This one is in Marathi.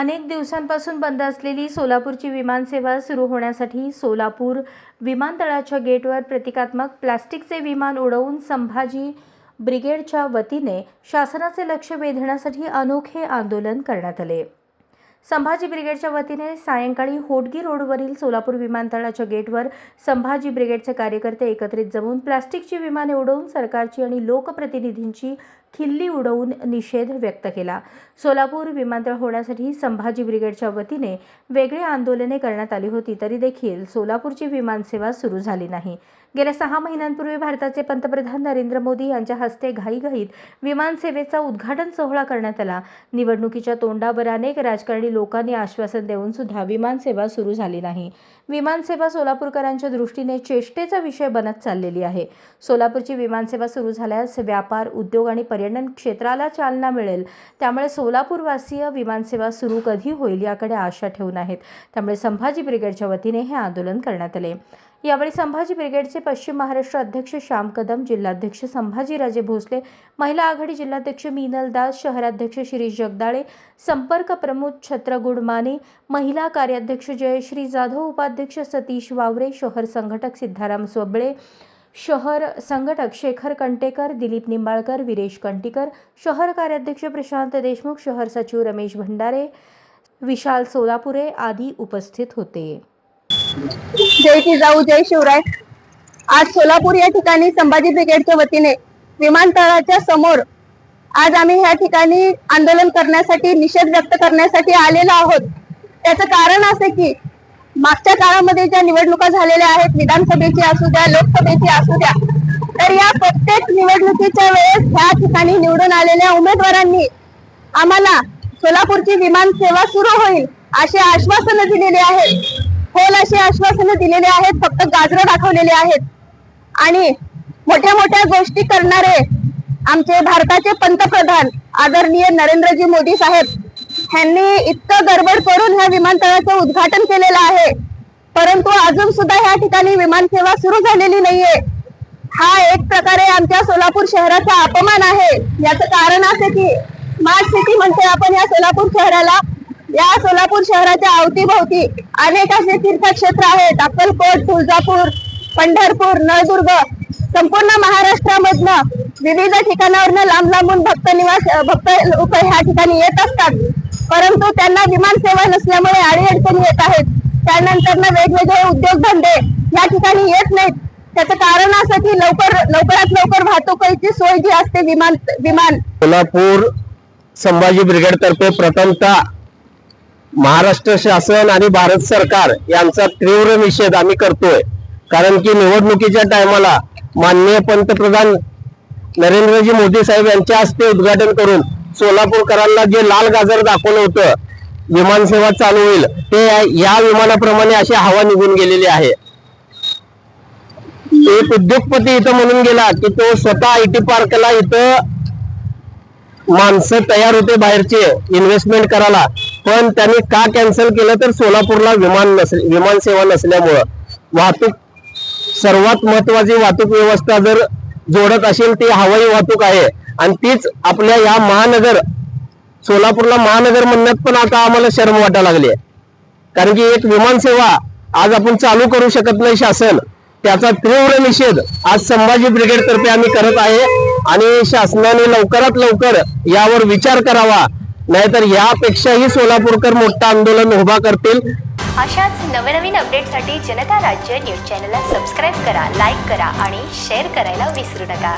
अनेक दिवसांपासून बंद असलेली सोलापूरची विमानसेवा सुरू होण्यासाठी सोलापूर विमानतळाच्या गेटवर प्रतिकात्मक प्लास्टिकचे विमान उडवून संभाजी ब्रिगेडच्या वतीने शासनाचे लक्ष वेधण्यासाठी अनोखे आंदोलन करण्यात आले. संभाजी ब्रिगेडच्या वतीने सायंकाळी होडगी रोडवरील सोलापूर विमानतळाच्या गेटवर संभाजी ब्रिगेडचे कार्यकर्ते एकत्रित जमून प्लास्टिकची विमाने उडवून सरकारची आणि लोकप्रतिनिधींची खिल्ली उडवून निषेध व्यक्त केला. सोलापूर विमानतळ होण्यासाठी संभाजी ब्रिगेडच्या वतीने वेगळी आंदोलने करण्यात आली होती तरी देखील सोलापूरची विमानसेवा सुरू झाली नाही. गेल्या सहा महिन्यांपूर्वी भारताचे पंतप्रधान नरेंद्र मोदी यांच्या हस्ते घाईघाईत विमानसेवेचा उद्घाटन सोहळा करण्यात आला. निवडणुकीच्या तोंडावर अनेक राजकारणी लोकांनी आश्वासन देऊन सुद्धा विमानसेवा सुरू झाली नाही. विमानसेवा सोलापूरकरांच्या दृष्टीने चेष्टेचा विषय बनत चाललेली आहे. सोलापूरची विमानसेवा सुरू झाल्यास व्यापार उद्योग आणि पर्यटन क्षेत्राला चालना मिळेल. त्यामुळे सोलापूरवासीय विमानसेवा सुरू कधी होईल याकडे आशा ठेवून आहेत. त्यामुळे संभाजी ब्रिगेडच्या वतीने हे आंदोलन करण्यात आले. यावेळी संभाजी ब्रिगेडचे पश्चिम महाराष्ट्र अध्यक्ष श्याम कदम जिल्हाध्यक्ष संभाजीराजे भोसले महिला आघाडी जिल्हाध्यक्ष मीनल दास शहराध्यक्ष शिरीष जगदाळे संपर्क प्रमुख छत्रगुड माने महिला कार्याध्यक्ष जयश्री जाधव उपाध्यक्ष सतीश वावरे शहर संघटक सिद्धाराम सोबळे शहर संघटक शेखर कंटेकर दिलीप निंबाळकर विरेश कंटीकर शहर कार्याध्यक्ष प्रशांत देशमुख शहर सचिव रमेश भंडारे विशाल सोलापुरे आदी उपस्थित होते. जय जिजाऊ जय शिवराय. आज सोलापूर या ठिकाणी संभाजी ब्रिगेडच्या वतीने विमानतळाच्या समोर आज आम्ही ह्या ठिकाणी आंदोलन करण्यासाठी निषेध व्यक्त करण्यासाठी आलेलो आहोत. त्याचं कारण असे की मागच्या काळामध्ये ज्या निवडणुका झालेल्या आहेत विधानसभेची असू द्या लोकसभेची असू द्या तर या प्रत्येक निवडणुकीच्या वेळेस ह्या ठिकाणी निवडून आलेल्या उमेदवारांनी आम्हाला सोलापूरची विमान सेवा सुरू होईल अशी आश्वासनं दिलेली आहेत. खोल अशी आश्वासनं दिलेली आहेत फक्त गाजरं दाखवलेले आहेत. आणि मोठ्या मोठ्या गोष्टी करणारे आमचे भारताचे पंतप्रधान आदरणीय नरेंद्रजी मोदी साहेब ह्यांनी इतकं गडबड करून ह्या विमानतळाचं उद्घाटन केलेलं आहे. परंतु अजून सुद्धा ह्या ठिकाणी विमानसेवा सुरू झालेली नाहीये. हा एक प्रकारे आमच्या सोलापूर शहराचा अपमान आहे. याचं कारण असं की स्मार्ट सिटी म्हणते आपण या सोलापूर शहराला. या सोलापूर शहराच्या अवतीभोवती अनेक असे तीर्थक्षेत्र आहेत. अक्कलकोट तुळजापूर पंढरपूर नळदुर्ग संपूर्ण महाराष्ट्रामधनं विविध ठिकाणावरनं लांब लांबून भक्त निवास भक्त लोक ह्या ठिकाणी येत असतात. परंतु त्यांना विमान सेवा नसल्यामुळे अडीअडचणी येत आहेत. त्यानंतर वेगवेगळे उद्योगधंदे या ठिकाणी येत नाहीत. त्याचं कारण असं की लवकर लवकरात लवकर वाहतुकीची सोय जी असते विमान विमान. कोल्हापूर संभाजी ब्रिगेड तर्फे प्रथमतः महाराष्ट्र शासन आणि भारत सरकार यांचा तीव्र निषेध आम्ही करतोय. कारण की निवडणुकीच्या टायमाला माननीय पंतप्रधान नरेंद्रजी मोदी साहेब यांच्या हस्ते उद्घाटन करून सोलापूरकरांना जे लाल गाजर दाखवलं होतं विमानसेवा चालू होईल ते या विमानाप्रमाणे अशी हवा निघून गेलेली आहे. एक उद्योगपती इथं म्हणून गेला की तो स्वतः आय टी पार्कला इथं माणसं तयार होते बाहेरचे इन्व्हेस्टमेंट करायला. पण त्यांनी का कॅन्सल केलं तर सोलापूरला विमान नस विमान सेवा नसल्यामुळं. वाहतूक सर्वात महत्वाची वाहतूक व्यवस्था जर जोडत असेल ती हवाई वाहतूक आहे. आणि तीच आपल्या या महानगर सोलापूरला महानगर म्हणण्यात पण आता आम्हाला शर्म वाटायला लागली आहे. कारण की एक विमान सेवा आज आपण चालू करू शकत नाही शासन त्याचा तीव्र निषेध आज संभाजी ब्रिगेड तर्फे आम्ही करत आहे. आणि शासनाने लवकरात लवकर यावर विचार करावा नाहीतर यापेक्षाही सोलापूरकर मोठं आंदोलन उभा करतील. अशाच नवनवीन अपडेटसाठी जनता राज्य न्यूज चॅनलला सबस्क्राईब करा लाईक करा आणि शेअर करायला विसरू नका.